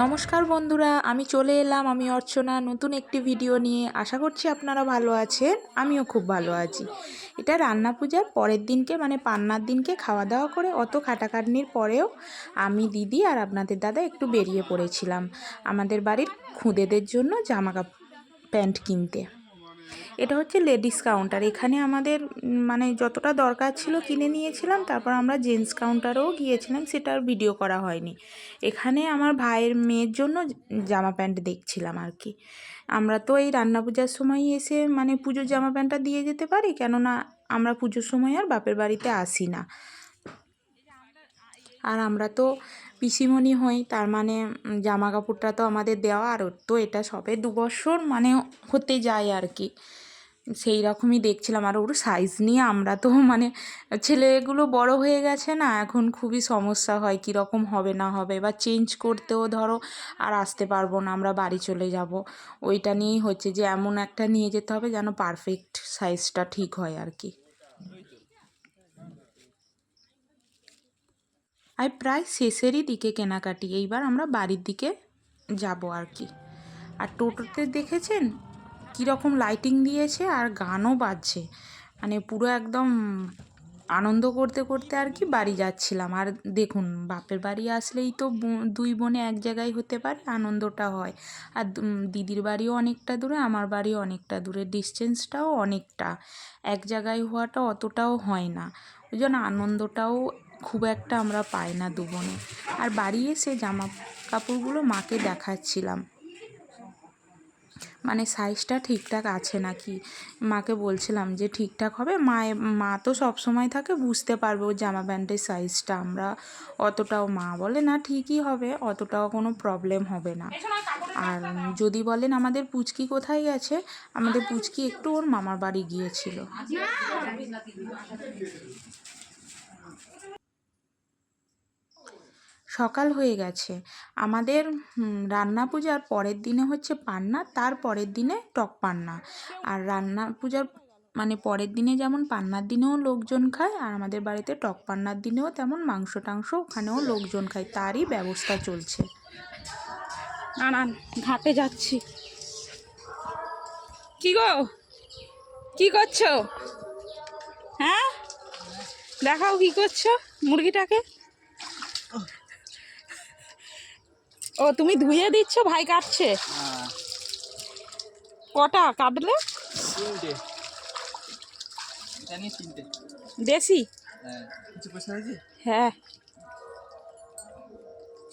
নমস্কার বন্ধুরা, আমি চলে এলাম, আমি অর্চনা, নতুন একটি ভিডিও নিয়ে। আশা করছি আপনারা ভালো আছেন, আমিও খুব ভালো আছি। এটা রান্না পূজার পরের দিনকে মানে পান্নার দিনকে খাওয়া দাওয়া করে অত খাটাখাটনির পরেও আমি, দিদি আর আপনাদের দাদা একটু বেরিয়ে পড়েছিলাম আমাদের বাড়ির খুঁদেদের জন্য জামা প্যান্ট কিনতে। এটা হচ্ছে লেডিস কাউন্টার। এখানে আমাদের মানে যতটা দরকার ছিল কিনে নিয়েছিলাম, তারপর আমরা জেন্টস কাউন্টারেও গিয়েছিলাম সেটার ভিডিও করা হয়নি। এখানে আমার ভাইয়ের মেয়ের জন্য জামা প্যান্ট দেখছিলাম আর কি। আমরা তো এই রান্না পূজার সময় এসে মানে পুজোর জামা প্যান্টটা দিয়ে যেতে পারি, কেননা আমরা পুজোর সময় আর বাপের বাড়িতে আসি না। আর আমরা তো পিসিমণি হই, তার মানে জামা কাপড়টা তো আমাদের দেওয়া, আর ওর তো এটা সবে দু বছর মানে হতে যায় আর কি। সেই রকমই দেখছিলাম, আর ওর সাইজ নিয়ে আমরা তো মানে ছেলেগুলো বড় হয়ে গেছে না, এখন খুবই সমস্যা হয়, কীরকম হবে না হবে বা চেঞ্জ করতেও ধরো, আর আসতে পারব না, আমরা বাড়ি চলে যাব। ওইটা নিয়েই হচ্ছে যে, এমন একটা নিয়ে যেতে হবে যেন পারফেক্ট সাইজটা ঠিক হয় আর কি। আর প্রায় শেষেরই দিকে কেনাকাটি। এইবার আমরা বাড়ির দিকে যাব আর কি। আর টোটোতে দেখেছেন? কীরকম লাইটিং দিয়েছে আর গানও বাজছে। মানে পুরো একদম আনন্দ করতে করতে আর কি বাড়ি যাচ্ছিলাম। আর দেখুন, বাপের বাড়ি আসলেই তো দুই বোনে এক জায়গায় হতে পারে, আনন্দটা হয়। আর দিদির বাড়িও অনেকটা দূরে, আমার বাড়িও অনেকটা দূরে ডিস্টেন্সটাও অনেকটা। এক জায়গায় হওয়াটা অতটাও হয় না। ওই জন্য আনন্দটাও খুব একটা আমরা পাই না দু বোনে। আর বাড়ি এসে জামা কাপড়গুলো মাকে দেখাচ্ছিলাম। মানে সাইজটা ঠিকঠাক আছে নাকি? মাকে বলছিলাম যে ঠিকঠাক হবে। মা মা তো সব সময় থাকে, বুঝতে পারবে জামা প্যান্টের সাইজটা আমরা অতটাও মা বলে, না, ঠিকই হবে, অতটাও কোনো প্রবলেম হবে না। আর যদি বলেন, আমাদের পুচকি কোথায় গেছে? আমাদের পুচকি একটু ওর মামার বাড়ি গিয়েছিল। সকাল হয়ে গেছে। আমাদের রান্না পূজার পরের দিনে হচ্ছে পান্না, তার পরের দিনে টক পান্না। আর রান্না পূজার মানে পরের দিনে যেমন পান্নার দিনেও লোকজন খায়, আর আমাদের বাড়িতে টক পান্নার দিনেও তেমন মাংস টাংস ওখানেও লোকজন খায়, তারই ব্যবস্থা চলছে। না না ঘাটে যাচ্ছি। কি গো? কি করছ? হ্যাঁ? দেখাও কি করছ মুরগিটাকে? ও তুমি ধুয়ে দিচ্ছ ভাই কাটছে? কটা কাটলে? দেশি? হ্যাঁ। হ্যাঁ।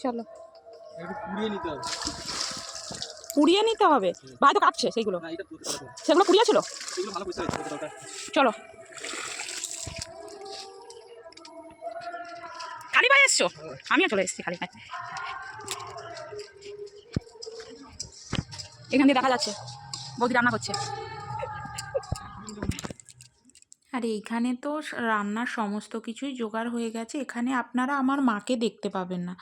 চলো। পুড়িয়ে নিতে হবে। ভাই তো কাটছে সেইগুলো। সেগুলো পুড়িয়ে ছিল? এগুলো ভালো পয়সা আছে দরকার। চলো। কালী ভাই এসছো? আমিও চলে এসেছি খালি ভাই। এখান দেখা যাচ্ছে। বৌদি রান্না করছে। আর এইখানে তো রান্নার সমস্ত কিছুই জোগাড় হয়ে গেছে। এখানে আপনারা আমার মাকে দেখতে পাবেন না।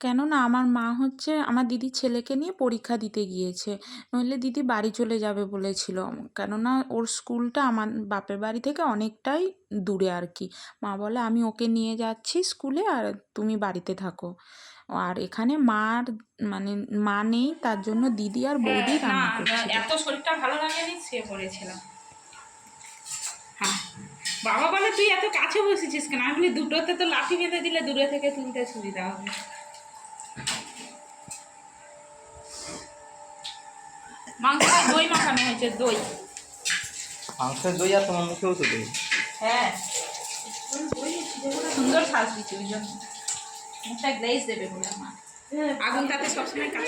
কেননা আমার মা হচ্ছে আমার দিদির ছেলেকে নিয়ে পরীক্ষা দিতে গিয়েছে। নইলে দিদি বাড়ি চলে যাবে বলেছিল। কেননা ওর স্কুলটা আমার বাপের বাড়ি থেকে অনেকটাই দূরে আর কি। মা বলে আমি ওকে নিয়ে যাচ্ছি স্কুলে আর তুমি বাড়িতে থাকো। আর এখানে মার মানে মা নেই তার জন্য দিদি আর বৌদি রান্না করছে এত শরীরটা ভালো লাগেনি শুয়ে পড়েছিলাম হ্যাঁ। বাবা বলে তুই এত কাছে বসেছিস কেন? আমি দুটোতে তো লাঠি বেঁধে দিলে দূরে থেকে তুলতে সুবিধা হবে। দই হয়েছে দই। মাংসের দই আর তোমার মুখেও তো দই। হ্যাঁ। সুন্দর সাজ দিচ্ছে ওই জন্য। মুখটা গ্লেজ দেবে বলে মা আগুন তাতে সবসময় কাজ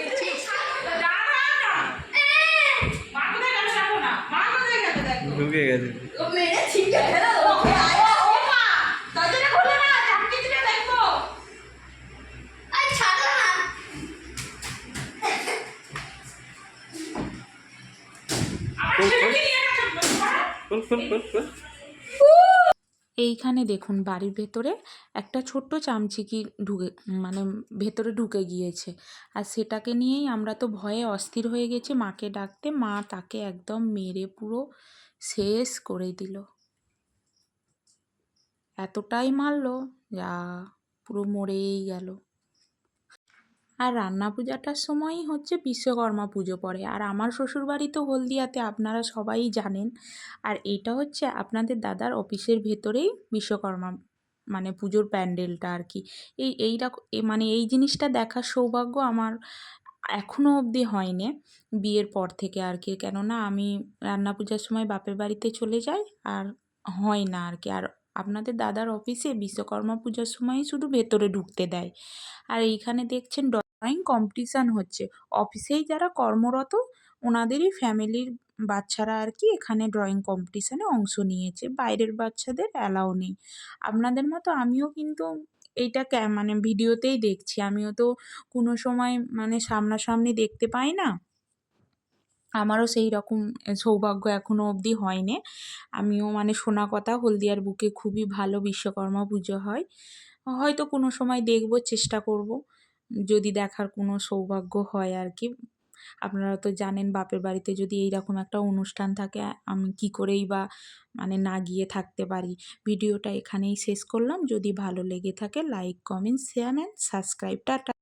ঢুকে গেছে। এইখানে দেখুন, বাড়ির ভেতরে একটা ছোট্ট চামচিকি ঢুকে মানে ভেতরে ঢুকে গিয়েছে। আর সেটাকে নিয়েই আমরা তো ভয়ে অস্থির হয়ে গেছি। মাকে ডাকতে মা তাকে একদম মেরে পুরো শেষ করে দিল। এতটাই মারলো, যা পুরো মরেই গেল। আর রান্না পূজাটার সময়ই হচ্ছে বিশ্বকর্মা পুজো পড়ে। আর আমার শ্বশুরবাড়ি তো হলদিয়াতে, আপনারা সবাই জানেন। আর এটা হচ্ছে আপনাদের দাদার অফিসের ভেতরেই বিশ্বকর্মা মানে পুজোর প্যান্ডেলটা আর কি। এই এই রকম মানে এই জিনিসটা দেখার সৌভাগ্য আমার এখনও অবধি হয়নি বিয়ের পর থেকে আর কি। কেননা আমি রান্না পূজার সময় বাপের বাড়িতে চলে যাই আর হয় না আর কি। আর আপনাদের দাদার অফিসে বিশ্বকর্মা পূজার সময়ই শুধু ভেতরে ঢুকতে দেয়। আর এইখানে দেখছেন ড্রয়িং কম্পিটিশান হচ্ছে। অফিসেই যারা কর্মরত, ওনাদেরই ফ্যামিলির বাচ্চারা আর কি এখানে ড্রয়িং কম্পিটিশানে অংশ নিয়েছে। বাইরের বাচ্চাদের অ্যালাও নেই। আপনাদের মতো আমিও কিন্তু এইটা ক্যা মানে ভিডিওতেই দেখছি। আমিও তো কোনো সময় মানে সামনাসামনি দেখতে পাই না। আমারও সেই রকম সৌভাগ্য এখনও অবধি হয়নি। আমিও মানে শোনা কথা হলদিয়ার বুকে খুবই ভালো বিশ্বকর্মা পুজো হয়। হয়তো কোনো সময় দেখব, চেষ্টা করব। যদি দেখার কোনো সৌভাগ্য হয় আর কি। আপনারা তো জানেন বাপের বাড়িতে যদি এইরকম একটা অনুষ্ঠান থাকে, আমি কি করেই বা মানে না গিয়ে থাকতে পারি। ভিডিওটা এখানেই শেষ করলাম। যদি ভালো লেগে থাকে like comment share and subscribe tata.